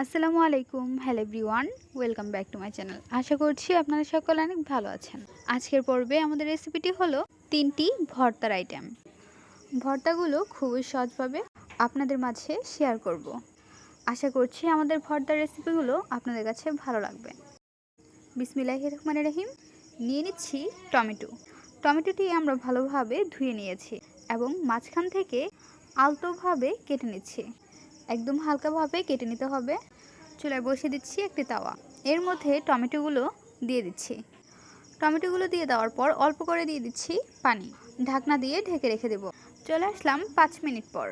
আসসালামু আলাইকুম, hello everyone, welcome back to my channel. আশা করছি আপনারা সকলে অনেক ভালো আছেন। আজকের পর্বে আমাদের রেসিপিটি হলো তিনটি ভর্তার আইটেম। ভর্তাগুলো খুবই সহজভাবে আপনাদের মাঝে শেয়ার করব। আশা করছি আমাদের ভর্তার রেসিপিগুলো আপনাদের কাছে ভালো লাগবে। বিসমিল্লাহ রহমান রহিম, নিয়ে নিচ্ছি টমেটো। টমেটোটি আমরা ভালোভাবে ধুয়ে নিয়েছি এবং মাঝখান থেকে আলতোভাবে কেটে নিচ্ছি। একদম হালকাভাবে কেটে নিতে হবে। চুলায় বসিয়ে দিচ্ছি একটি তাওয়া। এর মধ্যে টমেটোগুলো দিয়ে দিচ্ছি। টমেটোগুলো দিয়ে দেওয়ার পর অল্প করে দিয়ে দিচ্ছি পানি। ঢাকনা দিয়ে ঢেকে রেখে দেব। চলে আসলাম পাঁচ মিনিট পর।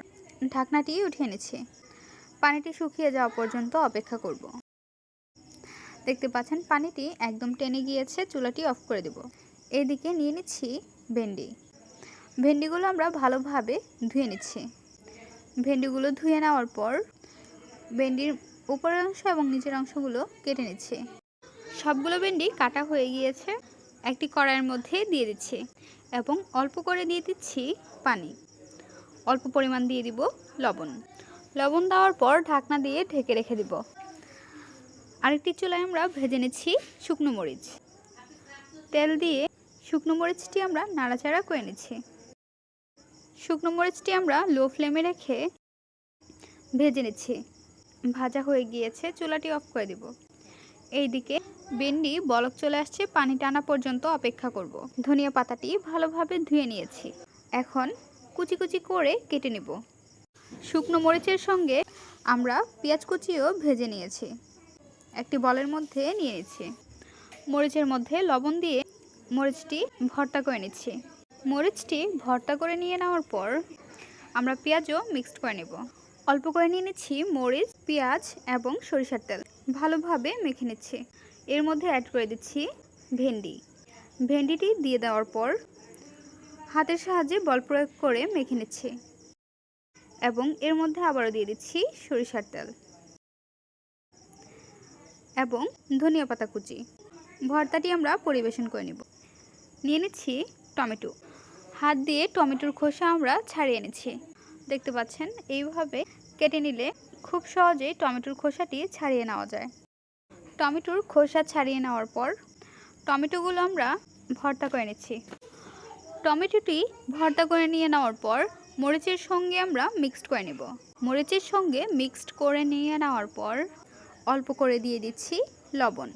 ঢাকনাটি উঠিয়ে নিচ্ছি। পানিটি শুকিয়ে যাওয়া পর্যন্ত অপেক্ষা করব। দেখতে পাচ্ছেন পানিটি একদম টেনে গিয়েছে, চুলাটি অফ করে দেব। এদিকে নিয়ে নিচ্ছি ভেন্ডি। ভেন্ডিগুলো আমরা ভালোভাবে ধুয়ে নিচ্ছি। ভেন্ডিগুলো ধুয়ে নেওয়ার পর ভেন্ডির উপরের অংশ এবং নিচের অংশগুলো কেটে নিচ্ছে। সবগুলো ভেন্ডি কাটা হয়ে গিয়েছে। একটি কড়াইয়ের মধ্যে দিয়ে দিচ্ছি এবং অল্প করে দিয়ে দিচ্ছি পানি। অল্প পরিমাণ দিয়ে দিব লবণ। লবণ দেওয়ার পর ঢাকনা দিয়ে ঢেকে রেখে দিব। আরেকটি চুলায় আমরা ভেজে নিচ্ছি শুকনো মরিচ। তেল দিয়ে শুকনো মরিচটি আমরা নাড়াচাড়া করে নিচ্ছি। শুকনো মরিচটি আমরা লো ফ্লেমে রেখে ভেজে নিচ্ছি। ভাজা হয়ে গিয়েছে, চুলাটি অফ করে দিব। এইদিকে ভেন্ডি বলক চলে আসছে, পানি টানা পর্যন্ত অপেক্ষা করব। ধনিয়া পাতাটি ভালোভাবে ধুয়ে নিয়েছি। এখন কুচি কুচি করে কেটে নেব। শুকনো মরিচের সঙ্গে আমরা পেঁয়াজ কুচিও ভেজে নিয়েছি। একটি বলের মধ্যে নিয়ে নিচ্ছি। মরিচের মধ্যে লবণ দিয়ে মরিচটি ভর্তা করে নিচ্ছি। মরিচটি ভর্তা করে নিয়ে নেওয়ার পর আমরা পেঁয়াজও মিক্সড করে নেব। অল্প করে নিয়ে নিচ্ছি মরিচ, পেঁয়াজ এবং সরিষার তেল। ভালোভাবে মেখে নিচ্ছি। এর মধ্যে অ্যাড করে দিচ্ছি ভেন্ডি। ভেন্ডিটি দিয়ে দেওয়ার পর হাতের সাহায্যে বল প্রয়োগ করে মেখে নিচ্ছি এবং এর মধ্যে আবারও দিয়ে দিচ্ছি সরিষার তেল এবং ধনিয়া পাতা কুচি। ভর্তাটি আমরা পরিবেশন করে নেব। নিয়ে নিচ্ছি টমেটো। হাত দিয়ে টমেটোর খোসা আমরা ছাড়িয়ে নিচ্ছি দেখতে পাচ্ছেন, এইভাবে কেটে নিলে খুব সহজেই টমেটোর খোসাটি ছাড়িয়ে নেওয়া যায়। টমেটোর খোসা ছাড়িয়ে নেওয়ার পর টমেটোগুলো আমরা ভর্তা করে নিচ্ছি। টমেটোটি ভর্তা করে নিয়ে নেওয়ার পর মরিচের সঙ্গে আমরা মিক্সড করে নেব। মরিচের সঙ্গে মিক্সড করে নিয়ে নেওয়ার পর অল্প করে দিয়ে দিচ্ছি লবণ।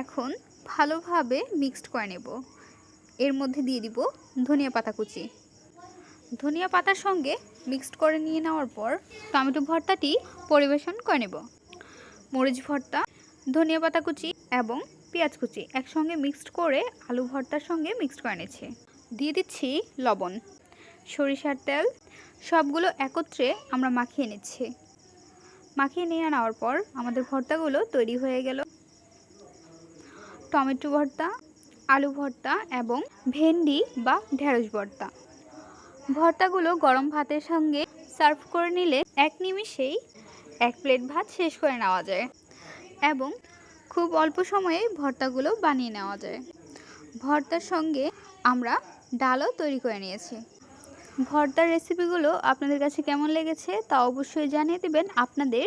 এখন ভালোভাবে মিক্সড করে নেব। এর মধ্যে দিয়ে দিব ধনিয়া পাতা কুচি। ধনিয়া পাতার সঙ্গে মিক্সড করে নিয়ে নেওয়ার পর টমেটো ভর্তাটি পরিবেশন করে নেব। মরিচ ভর্তা, ধনিয়া পাতা কুচি এবং পেঁয়াজ কুচি একসঙ্গে মিক্সড করে আলু ভর্তার সঙ্গে মিক্সড করে নিচ্ছি। দিয়ে দিচ্ছি লবণ, সরিষার তেল, সবগুলো একত্রে আমরা মাখিয়ে নিচ্ছি। মাখিয়ে নিয়ে নেওয়ার পর আমাদের ভর্তাগুলো তৈরি হয়ে গেল। টমেটো ভর্তা আলু ভর্তা এবং ভেন্ডি বা ঢেঁড়স ভর্তা। ভর্তাগুলো গরম ভাতের সঙ্গে সার্ভ করে নিলে এক নিমিষেই এক প্লেট ভাত শেষ করে নেওয়া যায় এবং খুব অল্প সময়ে ভর্তাগুলো বানিয়ে নেওয়া যায়। ভর্তার সঙ্গে আমরা ডালও তৈরি করে নিয়েছি। ভর্তার রেসিপিগুলো আপনাদের কাছে কেমন লেগেছে তা অবশ্যই জানিয়ে দেবেন আপনাদের